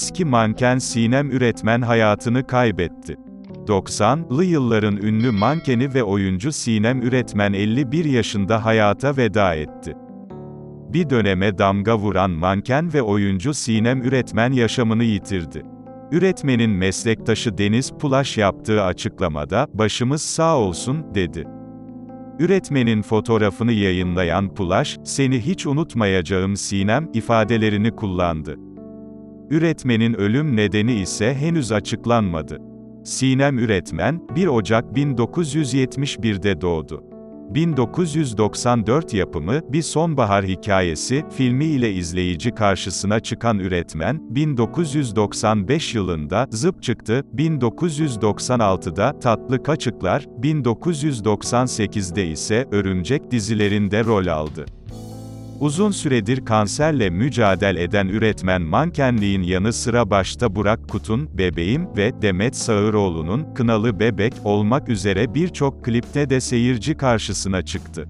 Eski manken Sinem Üretmen hayatını kaybetti. 90'lı yılların ünlü mankeni ve oyuncu Sinem Üretmen 51 yaşında hayata veda etti. Bir döneme damga vuran manken ve oyuncu Sinem Üretmen yaşamını yitirdi. Üretmenin meslektaşı Deniz Pulaş yaptığı açıklamada, başımız sağ olsun, dedi. Üretmenin fotoğrafını yayınlayan Pulaş, seni hiç unutmayacağım Sinem, ifadelerini kullandı. Üretmenin ölüm nedeni ise henüz açıklanmadı. Sinem Üretmen, 1 Ocak 1971'de doğdu. 1994 yapımı, Bir Sonbahar Hikayesi, filmi ile izleyici karşısına çıkan Üretmen, 1995 yılında, Zıp çıktı, 1996'da, Tatlı Kaçıklar, 1998'de ise, Örümcek dizilerinde rol aldı. Uzun süredir kanserle mücadele eden üretmen mankenliğin yanı sıra başta Burak Kut'un Bebeğim ve Demet Sağıroğlu'nun Kınalı Bebek olmak üzere birçok klipte de seyirci karşısına çıktı.